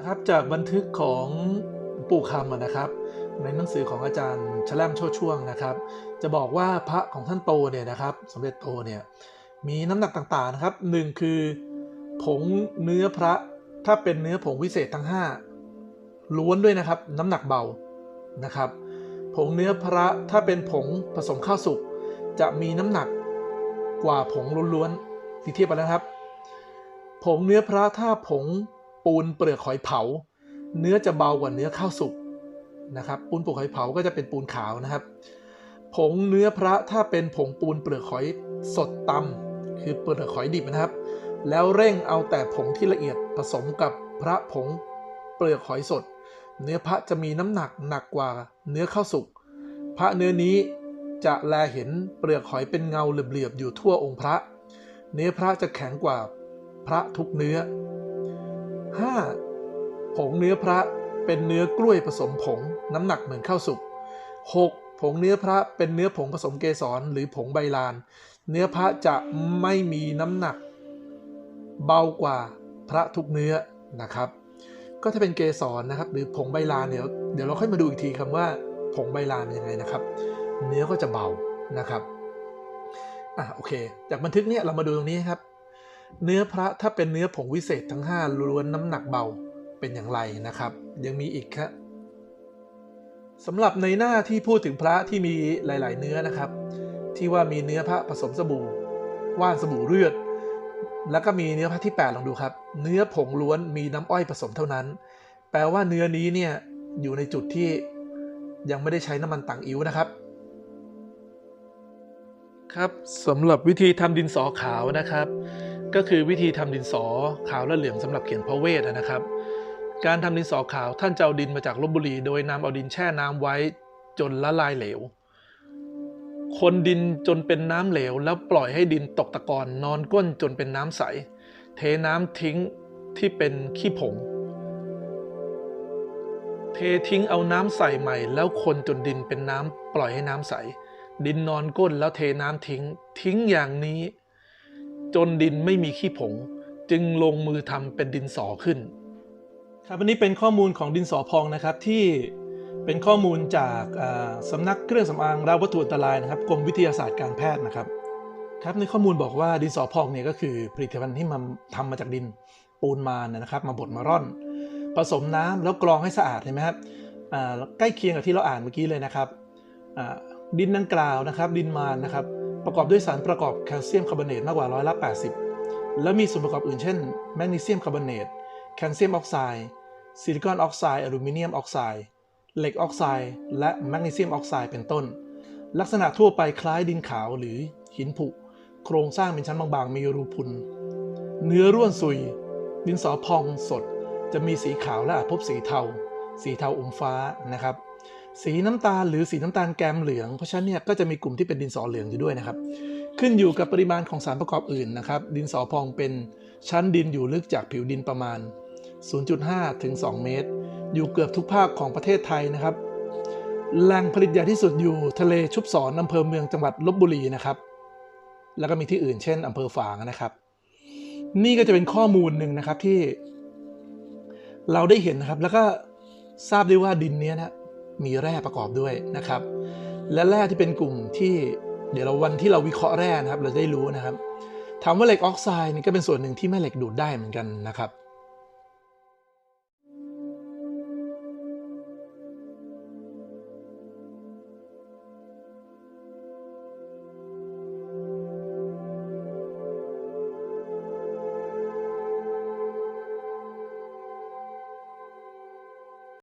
นะครับจากบันทึกของปู่คำนะครับ ในหนังสือของอาจารย์ชแลมโชช่วงนะครับ จะบอกว่าพระของท่านโตเนี่ยนะครับ สมเด็จโตเนี่ยมีน้ำหนักต่างๆนะครับหนึ่งคือผงเนื้อพระถ้าเป็นเนื้อผงวิเศษทั้ง 5 ล้วนด้วยนะครับ น้ำหนักเบานะครับ ผงเนื้อพระถ้าเป็นผงผสมข้าวสุกจะมีน้ำหนักกว่าผงล้วนๆที่เทียบกันนะครับ ผงเนื้อพระถ้าผง ปูนเปลือกหอยเผา เนื้อจะเบากว่าเนื้อข้าวสุกนะครับ ปูนเปลือกหอยเผาก็จะเป็นปูนขาวนะครับ ผงเนื้อพระถ้าเป็นผงปูนเปลือกหอยสดตำคือเปลือกหอยดิบนะครับ แล้วเร่งเอาแต่ผงที่ละเอียดผสมกับพระผงเปลือกหอยสด เนื้อพระจะมีน้ำหนักหนักกว่าเนื้อข้าวสุกพระเนื้อนี้จะแลเห็นเปลือกหอยเป็นเงาเหลือบๆอยู่ทั่วองค์พระ เนื้อพระจะแข็งกว่าพระทุกเนื้อ 5. ผงเนื้อพระเป็นเนื้อกล้วยผสมผง น้ำหนักเหมือนข้าวสุก 6. ผงเนื้อพระเป็นเนื้อผงผสมเกสรหรือผงใบลาน เนื้อพระจะไม่มีน้ำหนัก เบากว่าพระทุกเนื้อนะครับ ก็ถ้าเป็นเกสรนะครับ หรือผงใบลานเดี๋ยวเดี๋ยวเราค่อยมาดูอีกทีคำว่าผงใบลานเป็นยังไงนะครับ เนื้อก็จะเบานะครับอะโอเค จากบันทึกเนี้ยเรามาดูตรงนี้ครับ เนื้อพระถ้าเป็นเนื้อผงวิเศษทั้ง 5 ล้วนน้ำหนักเบาเป็นอย่างไรนะครับ ยังมีอีกครับสำหรับในหน้าที่พูดถึงพระที่มีหลาย ๆ เนื้อนะครับ ที่ว่ามีเนื้อพระผสมสบู่ว่านสบู่เลือด แล้วก็มีเนื้อพระที่ 8 ลองดูครับ เนื้อผงล้วนมีน้ำอ้อยผสมเท่านั้น แปลว่าเนื้อนี้เนี่ยอยู่ในจุดที่ยังไม่ได้ใช้น้ำมันต่างอิ๋วนะครับครับสำหรับวิธีทำดินสอขาวนะครับ ก็คือวิธีทำดินสอขาวและเหลืองสำหรับเขียนพระเวทนะครับ การทำดินสอขาวท่านจะเอาดินมาจากลบบุรี โดยนำเอาดินแช่น้ำไว้จนละลายเหลว คนดินจนเป็นน้ำเหลว แล้วปล่อยให้ดินตกตะกอนนอนก้นจนเป็นน้ำใส เทน้ำทิ้งที่เป็นขี้ผง เททิ้งเอาน้ำใส่ใหม่ แล้วคนจนดินเป็นน้ำปล่อยให้น้ำใส ดินนอนก้นแล้วเทน้ำทิ้ง ทิ้งอย่างนี้ จนดินไม่มีขี้ผง จึงลงมือทำเป็นดินสอขึ้น ครับอันนี้เป็นข้อมูลของดินสอพองนะครับที่เป็นข้อมูลจากอ่าสำนักเครื่องสำอางและวัตถุอันตรายนะครับกรมวิทยาศาสตร์การแพทย์นะครับครับในข้อมูลบอกว่าดินสอพองเนี่ยก็คือผลิตภัณฑ์ที่มันทำมาจากดินปูนมานะครับมาบดมาร่อน ผสมน้ำแล้วกรองให้สะอาดเห็นไหมครับใกล้เคียงกับที่เราอ่านเมื่อกี้เลยนะครับดินดังกล่าวนะครับ ดินมานนะครับ ประกอบด้วยสารประกอบแคลเซียมคาร์บอเนตมากกว่าร้อยละ 80 แล้วมีส่วนประกอบอื่นเช่น แมกนีเซียมคาร์บอเนต แคลเซียมออกไซด์ ซิลิคอนออกไซด์ อลูมิเนียมออกไซด์ เหล็กออกไซด์ และแมกนีเซียมออกไซด์ เป็นต้น ลักษณะทั่วไปคล้ายดินขาวหรือหินผุ โครงสร้างเป็นชั้นบางๆ มีรูพุน เนื้อร่วนซุย ดินสอพองสด จะมีสีขาวและอาจพบสีเทา สีเทาอมฟ้านะครับ สีน้ำตาลหรือสีน้ำตาลแกมเหลือง เพราะฉะนั้นเนี่ยก็จะมีกลุ่มที่เป็นดินสอเหลืองอยู่ด้วยนะครับ ขึ้นอยู่กับปริมาณของสารประกอบอื่นนะครับ ดินสอพองเป็นชั้นดินอยู่ลึกจากผิวดินประมาณ 0.5 ถึง 2 เมตร อยู่เกือบทุกภาคของประเทศไทยนะครับแหล่งผลิตใหญ่ที่สุดอยู่ทะเลชุบศรอำเภอเมืองจังหวัดลบบุรีนะครับ แล้วก็มีที่อื่นเช่นอำเภอฝางนะครับ นี่ก็จะเป็นข้อมูลหนึ่งนะครับที่ เราได้เห็นนะครับ แล้วก็ทราบได้ว่าดินนี้นะ มีแร่ประกอบด้วยนะครับ และแร่ที่เป็นกลุ่มที่เดี๋ยวเราวันที่เราวิเคราะห์แร่นะครับ เราได้รู้นะครับถามว่าเหล็กออกไซด์นี่ก็เป็นส่วนหนึ่งที่แม่เหล็กดูดได้เหมือนกันนะครับ